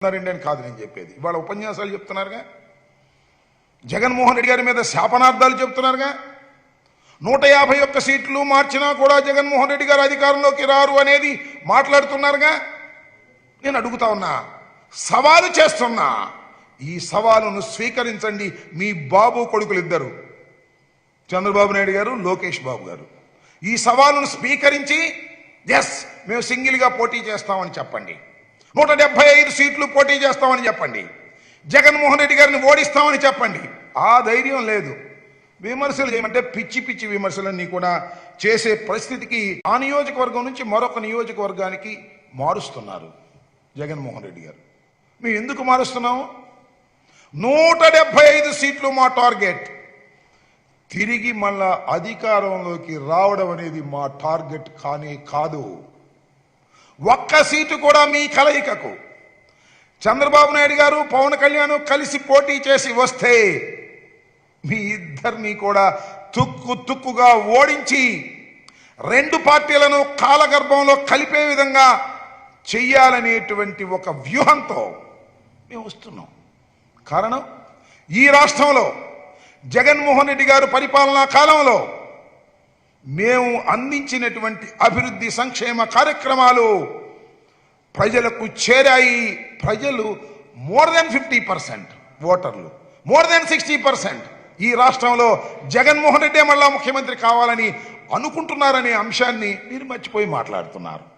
ఉన్నారండి అని కాదు నేను చెప్పేది. ఇవాళ ఉపన్యాసాలు చెప్తున్నారుగా? జగన్మోహన్ రెడ్డి గారి మీద శాపనార్థాలు చెప్తున్నారుగా? నూట యాభై ఒక్క సీట్లు మార్చినా కూడా జగన్మోహన్ రెడ్డి గారు అధికారంలోకి రారు అనేది మాట్లాడుతున్నారుగా? నేను అడుగుతా ఉన్నా సవాలు చేస్తున్నా ఈ సవాలును స్వీకరించండి మీ బాబు కొడుకులు ఇద్దరు. చంద్రబాబు నాయుడు గారు లోకేష్ బాబు గారు. ఈ సవాలును స్వీకరించి ఎస్ మేము సింగిల్గా పోటీ చేస్తామని చెప్పండి. నూట డెబ్బై ఐదు సీట్లు పోటీ చేస్తామని చెప్పండి. జగన్మోహన్ రెడ్డి గారిని ఓడిస్తామని చెప్పండి. ఆ ధైర్యం లేదు. విమర్శలు చేయమంటే పిచ్చి పిచ్చి విమర్శలన్నీ కూడా చేసే పరిస్థితికి ఆ నియోజకవర్గం నుంచి మరొక నియోజకవర్గానికి మారుస్తున్నారు జగన్మోహన్ రెడ్డి గారు. మేము ఎందుకు మారుస్తున్నాము? నూట డెబ్బై ఐదు సీట్లు మా టార్గెట్. తిరిగి మళ్ళా అధికారంలోకి రావడం అనేది మా టార్గెట్ కానీ కాదు. ఒక్క సీటు కూడా మీ కలయికకు. చంద్రబాబు నాయుడు గారు పవన్ కళ్యాణ్ కలిసి పోటీ చేసి వస్తే మీ ఇద్దరిని కూడా తుక్కు తుక్కుగా ఓడించి రెండు పార్టీలను కాలగర్భంలో కలిపే విధంగా చెయ్యాలనేటువంటి ఒక వ్యూహంతో మేము వస్తున్నాం. కారణం ఈ రాష్ట్రంలో జగన్మోహన్ రెడ్డి గారు పరిపాలనా కాలంలో మేము అందించినటువంటి అభివృద్ధి సంక్షేమ కార్యక్రమాలు ప్రజలకు చేరాయి. ప్రజలు మోర్ దెన్ ఫిఫ్టీ పర్సెంట్ ఓటర్లు. More than sixty percent. ఈ రాష్ట్రంలో జగన్మోహన్ రెడ్డి మళ్ళా ముఖ్యమంత్రి కావాలని అనుకుంటున్నారనే అంశాన్ని మీరు మర్చిపోయి మాట్లాడుతున్నారు.